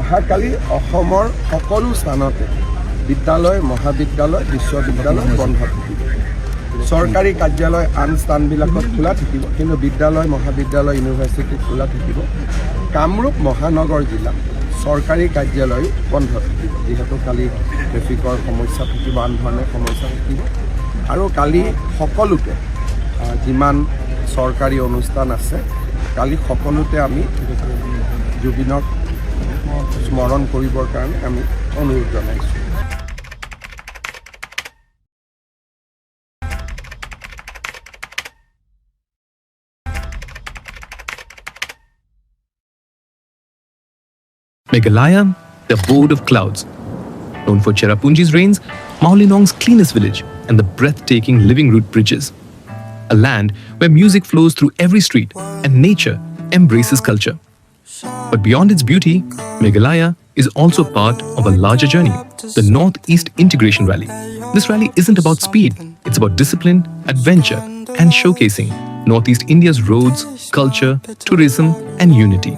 অহাকালি অসমৰ সকলো স্থানতে বিদ্যালয়, মহাবিদ্যালয়, বিশ্ববিদ্যালয় বন্ধ থাকিব। চৰকাৰী কাৰ্যালয় আন স্থানবিলাকত খোলা থাকিব, কিন্তু বিদ্যালয়, মহাবিদ্যালয়, ইউনিভাৰ্চিটি খোলা থাকিব। কামৰূপ মহানগৰ জিলাত চৰকাৰী কাৰ্যালয় বন্ধ থাকিব। যিহেতু কালি ট্ৰেফিকৰ সমস্যা থাকিব, আন ধৰণৰ সমস্যা থাকিব। আৰু কালি সকলোতে যিমান চৰকাৰী অনুষ্ঠান আছে, কালি সকলোতে আমি জুবিনক স্মৰণ কৰিবৰ কাৰণে আমি অনুৰোধ জনাইছোঁ Meghalaya, the abode of clouds. Known for Cherrapunji's rains, Maulinong's cleanest village, and the breathtaking living root bridges. A land where music flows through every street and nature embraces culture. But beyond its beauty, Meghalaya is also part of a larger journey, the Northeast Integration Rally. This rally isn't about speed, it's about discipline, adventure, and showcasing Northeast India's roads, culture, tourism, and unity.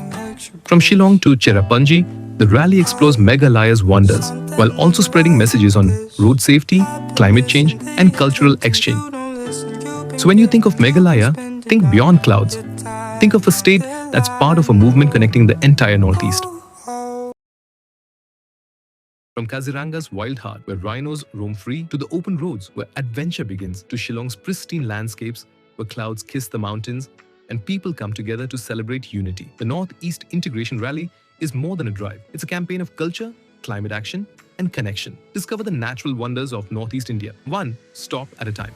From Shillong to Cherrapunji, the rally explores Meghalaya's wonders while also spreading messages on road safety, climate change, and cultural exchange. So when you think of Meghalaya, think beyond clouds. Think of a state that's part of a movement connecting the entire Northeast. From Kaziranga's wild heart, where rhinos roam free, to the open roads where adventure begins, to Shillong's pristine landscapes where clouds kiss the mountains and people come together to celebrate unity. The Northeast Integration Rally is more than a drive, it's a campaign of culture, climate action, and connection. Discover the natural wonders of Northeast India, one stop at a time.